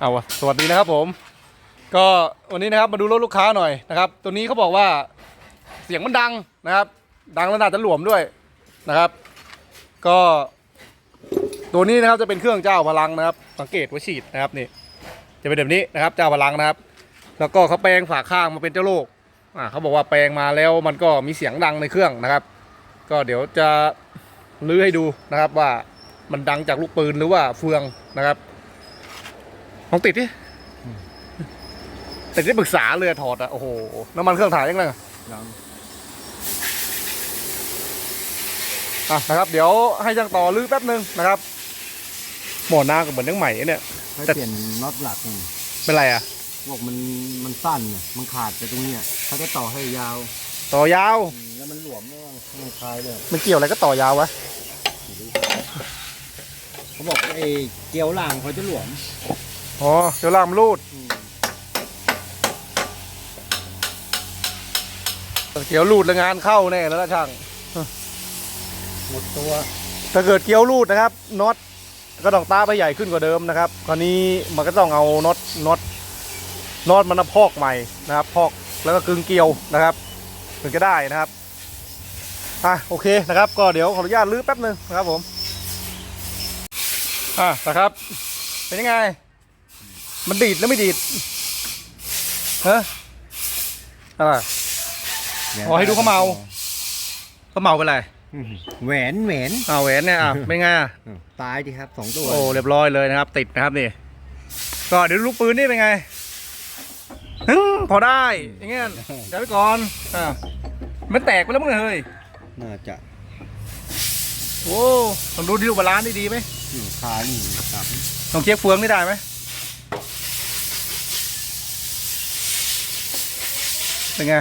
เอาวะสวัสดีนะครับผม ก็วันนี้นะครับมาดูรถลูกค้าหน่อยนะครับตัวนี้เขาบอกว่าเสียงมันดังนะครับ ดังแล้วน่าจะหลวมด้วยนะครับ ก็ ตัวนี้นะครับจะเป็นเครื่องเจ้าพลังนะครับ สังเกตว่าฉีดนะครับนี่ จะเป็นแบบนี้นะครับเจ้าพลังนะครับ แล้วก็เขาแปลงฝาข้างมาเป็นเจ้าโลกอ่าเขาบอกว่าแปลงมาแล้วมันก็มีเสียงดังในเครื่องนะครับ ก็เดี๋ยวจะลื้อให้ดูนะครับว่ามันดังจากลูกปืนหรือว่าเฟืองนะครับ ลองติดดิติดที่ปรึกษาเลยอะถอดอะโอ้โห น้ำมันเครื่องถ่ายยังไงอะยังอะนะครับ เดี๋ยวให้ช่างต่อลื้อแป๊บนึงนะครับหมอหน้าก็เหมือนยังใหม่เนี่ย ให้แต่ เปลี่ยนน็อตหลักนี่เป็นไรอะบอกมันมันสั้นเนี่ยมันขาดไปตรงเนี้ยเขาจะต่อให้ยาวต่อยาว อืมแล้วมันหลวมไม่ว่าไม่คลายเลยมันเกี่ยวอะไรก็ต่อยาววะเขาบอกไอ้เกลียวล่างเขาจะหลวม อ๋อเดี๋ยวลามนรูดอืมเกี่ยวรูดแล้วงานเข้าแน่แล้วนะช่างหมดตัว ถ้าเกิดเกี่ยวรูดนะครับน็อตก็ต้องตาไปใหญ่ขึ้นกว่าเดิมนะครับ คราวนี้มันก็ต้องเอาน็อตน็อตน็อตมันมาพอกใหม่นะครับ พอกแล้วก็กึงเกลียวนะครับถึงจะได้นะครับอะโอเคนะครับ ก็เดี๋ยวขออนุญาตลื้อแป๊บหนึงนะครับผมอะนะครับ เป็นยังไง มันดีดแล้วไม่ดีดฮะอะไรขอให้ดูเขาเมาก็เมาไปเลยอืมแหวนแหวนอ้าวแหวนเนี่ยอะเป็นไงอะอืมตายดิครับสองตัวโอ้เรียบร้อยเลยนะครับ ติดนะครับนี่ก็เดี๋ยวลูกปืนนี่เป็นไงฮึ่มพอได้อย่างเงี้ยเดี๋ยวไปก่อนอ่ามันแตกไปแล้วมั้งเนี่ยเฮ้ยน่าจะโอ้ลองดูดิลูกบาลานซ์นี่ดีไหมอืมคานี่ครับลองเช็คเฟืองนี่ได้ไหม เป็นไง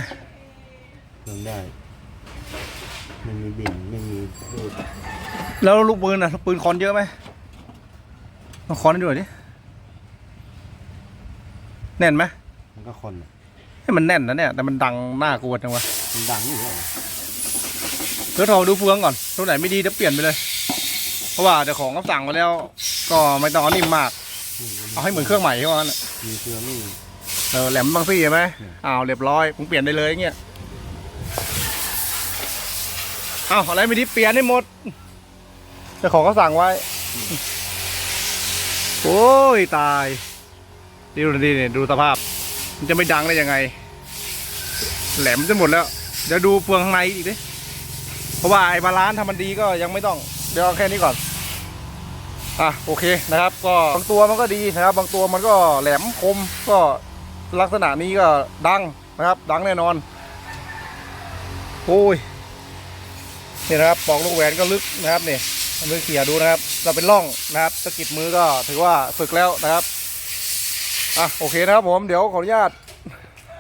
ทำได้ไม่มีบิ่นไม่มีรูดแล้วลูกปืนอะลูกปืนคอนเยอะไหมลองคอนให้ดูหน่อยดิแน่นไหมมันก็คนอะให้มันแน่นนะเนี่ย แต่มันดังน่ากลัวจังวะมันดังอยู่เหรอเดี๋ยวโทรดูเฟืองก่อนตัวไหนไม่ดีจะเปลี่ยนไปเลย เพราะว่าเจ้าของเขาสั่งมาแล้ว ก็ไม่ต้องเอานิ่มมากอืมเอาให้เหมือนเครื่องใหม่เขาว่างั้นน่ะมีเครื่องนี่ เออแหลมบางซี่ใช่ไหมอืมอ้าวเรียบร้อยผมเปลี่ยนได้เลยอย่างเงี้ยอ้าวอะไรไม่ดีเปลี่ยนให้หมดเจ้าของเขาสั่งไว้ โอ้ยตายดูดิเนี่ยดูสภาพ มันจะไม่ดังได้ยังไง แหลมจะหมดแล้ว เดี๋ยวดูเฟืองข้างในอีกดิเพราะว่าไอ้บาลานซ์ทำมันดีก็ยังไม่ต้อง เดี๋ยวเอาแค่นี้ก่อนอะโอเคนะครับ ก็บางตัวมันก็ดีนะครับ บางตัวมันก็แหลมคมก็ ลักษณะนี้ก็ดังนะครับ ดังแน่นอนโอ้ยนี่นะครับปอกลูกแหวนก็ลึกนะครับนี่มือเขี่ยดูนะครับ เราเป็นร่องนะครับสะกิดมือก็ถือว่าฝึกแล้วนะครับอะโอเคนะครับผมเดี๋ยวขออนุญาต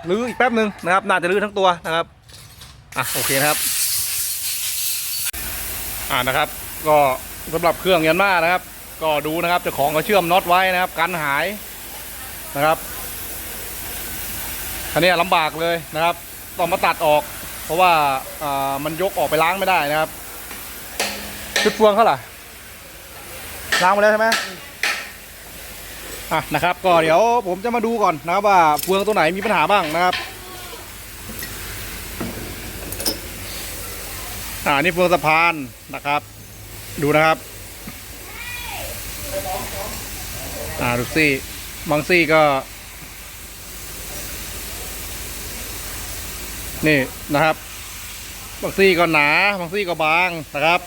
ลื้ออีกแป๊บหนึ่งนะครับ น่าจะลื้อทั้งตัวนะครับอะโอเคนะครับ อ่านะครับ ก็สำหรับเครื่องยันมานะครับ ก็ดูนะครับเจ้าของเขาเชื่อมน็อตไว้นะครับ กันหายนะครับ อันนี้ลำบากเลยนะครับ ต้องมาตัดออก เพราะว่าอ่ามันยกออกไปล้างไม่ได้นะครับ ชุดเฟืองเขาล่ะล้างไปแล้วใช่ไหมอะนะครับ ก็เดี๋ยวผมจะมาดูก่อนนะครับว่าเฟืองตัวไหนมีปัญหาบ้างนะครับอ่านี่เฟืองสะพานนะครับ ดูนะครับอ่าดูซี่บางซี่ก็ นี่นะครับบางซี่ก็หนาบางซี่ก็บางนะครับ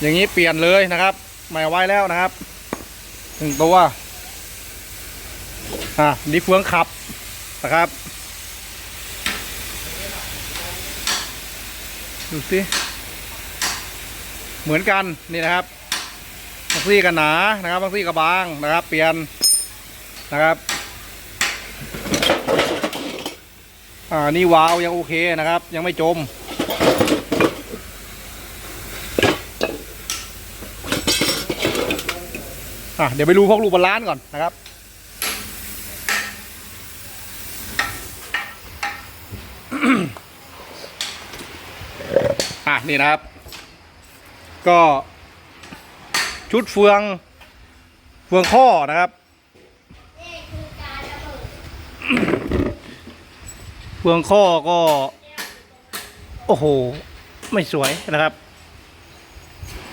อย่างนี้เปลี่ยนเลยนะครับไม่ไว้แล้วนะครับหนึ่งตัวอ่านี่เฟืองขับนะครับดูสิเหมือนกันนี่นะครับบางซี่ก็หนานะครับบางซี่ก็บางนะครับ เปลี่ยนนะครับ อ่านี่วาวยังโอเคนะครับ ยังไม่จม อะเดี๋ยวไปดูพวกลูกบอลล้านก่อนนะครับอะนี่นะครับ ก็ชุดเฟือง เฟืองข้อนะครับเฟืองข้อก็ โอ้โห ไม่สวยนะครับ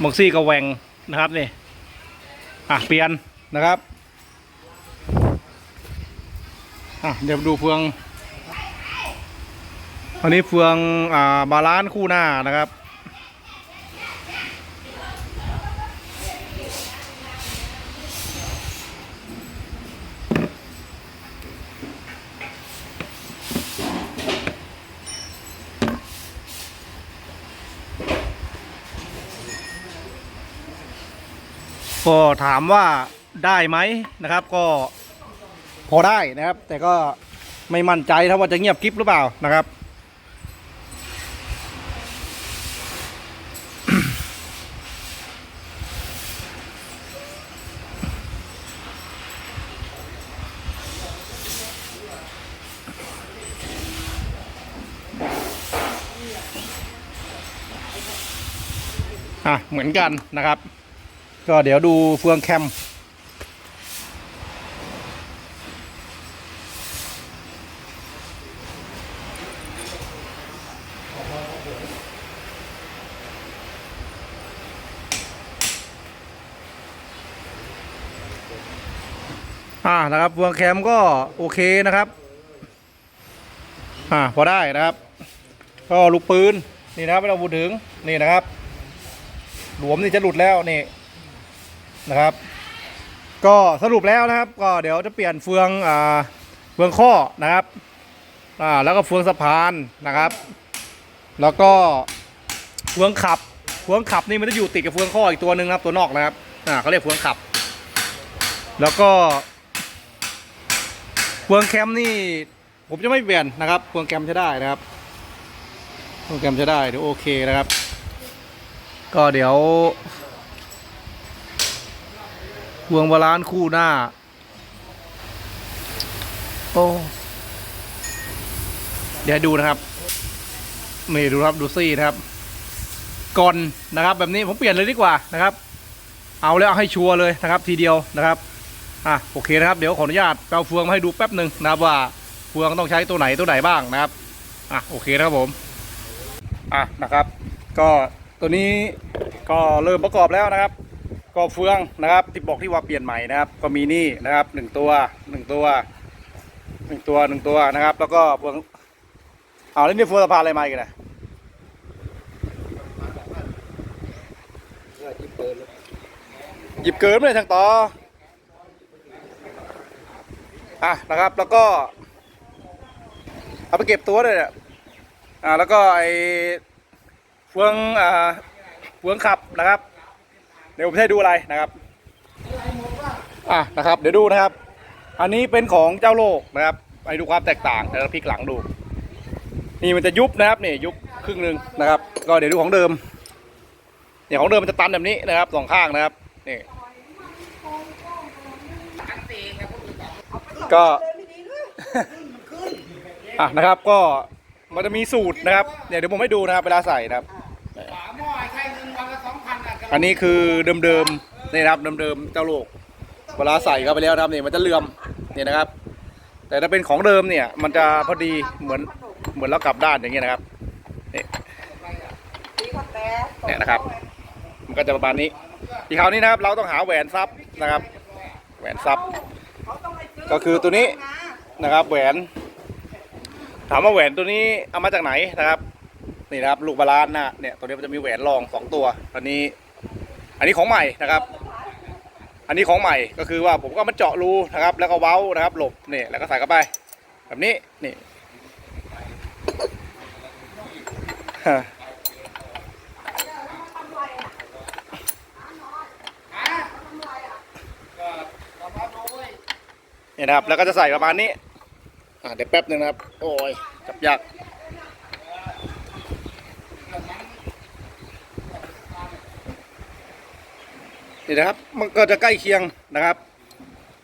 บางซี่ก็แหวงนะครับนี่อะเปลี่ยนนะครับอะเดี๋ยวดูเฟืองอันนี้เฟืองอ่าบาลานซ์คู่หน้านะครับ ก็ถามว่าได้ไหมนะครับ ก็พอได้นะครับ แต่ก็ไม่มั่นใจถ้าว่าจะเงียบกริบหรือเปล่านะครับอะเหมือนกันนะครับ ก็เดี๋ยวดูเฟืองแคม อ่านะครับเฟืองแคมก็โอเคนะครับ อ่าพอได้นะครับ ก็ลูกปืนนี่นะครับไม่ต้องพูดถึงนี่นะครับ หลวมนี่จะหลุดแล้วนี่ นะครับ ก็สรุปแล้วนะครับ ก็เดี๋ยวจะเปลี่ยนเฟืองอ่าเฟืองข้อนะครับอ่าแล้วก็เฟืองสะพานนะครับ แล้วก็เฟืองขับเฟืองขับนี่มันจะอยู่ติดกับเฟืองข้ออีกตัวหนึ่งนะครับ ตัวนอกนะครับอ่าเขาเรียกเฟืองขับ แล้วก็เฟืองแคมนี่ผมจะไม่เปลี่ยนนะครับเฟืองแคมใช้ได้นะครับเฟืองแคมใช้ได้เดี๋ยวโอเคนะครับ ก็เดี๋ยว วงบาลานคู่หน้า โอ้เดี๋ยวดูนะครับนี่ดูครับดูซี่นะครับก่อนนะครับ แบบนี้ผมเปลี่ยนเลยดีกว่านะครับ เอาแล้วเอาให้ชัวร์เลยนะครับ ทีเดียวนะครับอะโอเคนะครับ เดี๋ยวขออนุญาตเอาเฟืองมาให้ดูแป๊บหนึ่งนะครับว่าเฟืองต้องใช้ตัวไหนตัวไหนบ้างนะครับอะโอเคนะครับผมอะนะครับ ก็ตัวนี้ก็เริ่มประกอบแล้วนะครับ ก็เฟืองนะครับที่บอกที่ว่าเปลี่ยนใหม่นะครับ ก็มีนี่นะครับหนึ่งตัวหนึ่งตัวหนึ่งตัวหนึ่งตัวนะครับ แล้วก็เฟืองเอาแล้วนี่เฟืองสะพานอะไรมาอีกันนะหยิบเกินเลยทางต่ออะนะครับแล้วก็ เอาไปเก็บตัวเลยเนี่ยอ่าแล้วก็ไอเฟืองอ่าเฟืองขับนะครับ เดี๋ยวผมจะให้ดูอะไรนะครับอะนะครับ เดี๋ยวดูนะครับ อันนี้เป็นของเจ้าโลกนะครับไปดูความแตกต่างเดี๋ยวเราพลิกหลังดู นี่มันจะยุบนะครับนี่ยุบครึ่งหนึ่งนะครับ ก็เดี๋ยวดูของเดิมเนี่ยของเดิมมันจะตันแบบนี้นะครับสองข้างนะครับนี่ก็อะนะครับก็มันจะมีสูตรนะครับเนี่ยเดี๋ยวผมให้ดูนะครับเวลาใส่นะครับ อันนี้คือเดิมๆนี่นะครับเดิมๆเจ้าโลกเวลาใส่เข้าไปแล้วนะครับนี่มันจะเลื่อมเนี่ยนะครับ แต่ถ้าเป็นของเดิมเนี่ยมันจะพอดีเหมือนเหมือนเรากลับด้านอย่างเงี้ยนะครับนี่เนี่ยนะครับ มันก็จะประมาณนี้ อีกคราวนี้นะครับเราต้องหาแหวนซับนะครับ แหวนซับก็คือตัวนี้นะครับแหวน ถามว่าแหวนตัวนี้เอามาจากไหนนะครับนี่นะครับลูกบาลานนะเนี่ยตัวนี้มันจะมีแหวนรองสองตัวอันนี้ อันนี้ของใหม่นะครับ อันนี้ของใหม่ก็คือว่าผมก็มาเจาะรูนะครับ แล้วก็เว้านะครับหลบเนี่ยแล้วก็ใส่เข้าไป แบบนี้นี่เนี่ยนะครับแล้วก็จะใส่ประมาณนี้อ่าเดี๋ยวแป๊บหนึ่งนะครับ โอ้ยจับยาก นี่นะครับมันก็จะใกล้เคียงนะครับ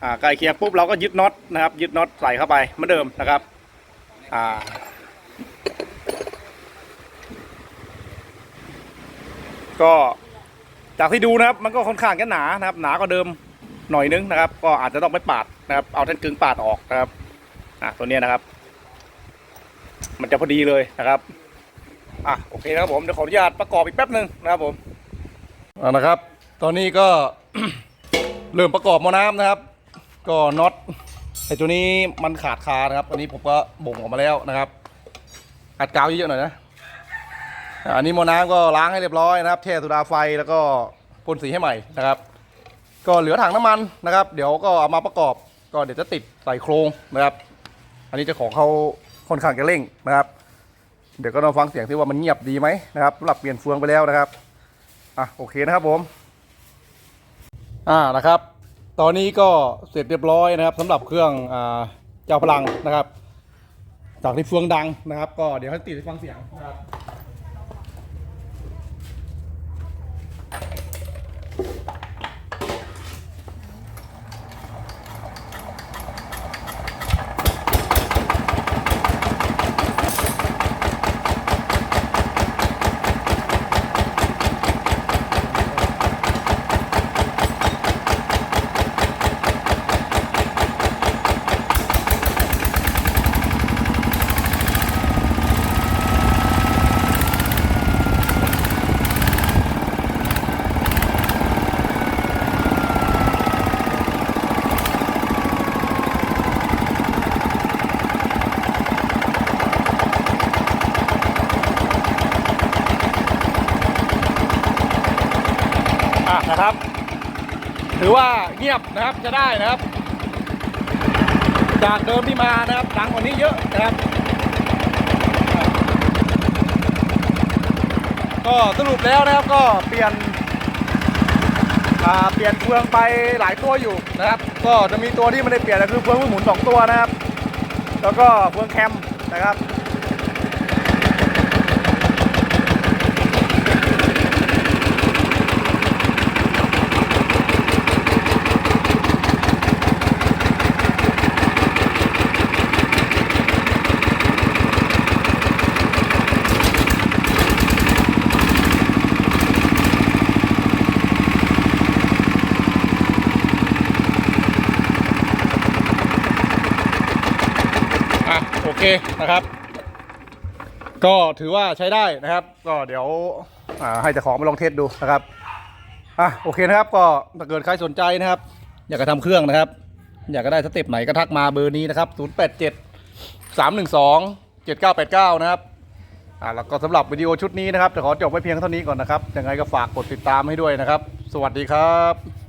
อ่าใกล้เคียงปุ๊บเราก็ยึดน็อตนะครับ ยึดน็อตใส่เข้าไปเหมือนเดิมนะครับอ่าก็จากที่ดูนะครับมันก็ค่อนข้างจะหนานะครับ หนากว่าเดิมหน่อยนึงนะครับ ก็อาจจะต้องไปปาดนะครับ เอาท่นกึ่งปาดออกนะครับอะตัวนี้นะครับ มันจะพอดีเลยนะครับอะโอเคนะครับผมเดี๋ยวขออนุญาตประกอบอีกแป๊บหนึ่งนะครับผมเอานะครับ ตอนนี้ก็ เริ่มประกอบหมอน้ำนะครับ ก็น็อตไอ้ตัวนี้มันขาดคานะครับ อันนี้ผมก็บ่งออกมาแล้วนะครับ อัดกาวเยอะๆหน่อยนะอันนี้หมอน้ำก็ล้างให้เรียบร้อยนะครับแช่โซดาไฟแล้วก็พ่นสีให้ใหม่นะครับ ก็เหลือถังน้ำมันนะครับ เดี๋ยวก็เอามาประกอบก็เดี๋ยวจะติดใส่โครงนะครับ อันนี้จ้าของเขาค่อนข้างจะเร่งนะครับ เดี๋ยวก็ลองฟังเสียงที่ว่ามันเงียบดีไหมนะครับสำหรับเปลี่ยนเฟืองไปแล้วนะครับอะโอเคนะครับผม อ่านะครับ ตอนนี้ก็เสร็จเรียบร้อยนะครับสำหรับเครื่องอ่าเจ้าพลังนะครับ จากที่เฟืองดังนะครับ ก็เดี๋ยวให้ติดฟังเสียงนะครับ นะครับจะได้นะครับ จากเดิมที่มานะครับดังกว่านี้เยอะนะครับ ก็สรุปแล้วนะครับก็เปลี่ยนเปลี่ยนเฟืองไปหลายตัวอยู่นะครับ ก็จะมีตัวที่ไม่ได้เปลี่ยนก็คือเฟืองหมุนสองตัวนะครับ แล้วก็เฟืองแคมนะครับ อะโอเคนะครับ ก็ถือว่าใช้ได้นะครับ ก็เดี๋ยวอ่าให้เจ้าของมาลองเทสดูนะครับอะโอเคนะครับ ก็ถ้าเกิดใครสนใจนะครับ อยากจะทำเครื่องนะครับ อยากจะได้สเต็ปไหนก็ทักมาเบอร์นี้นะครับ 087 312 7989 นะครับอ่าแล้วก็สำหรับวิดีโอชุดนี้นะครับจะขอจบไว้เพียงเท่านี้ก่อนนะครับยังไงก็ฝากกดติดตามให้ด้วยนะครับ สวัสดีครับ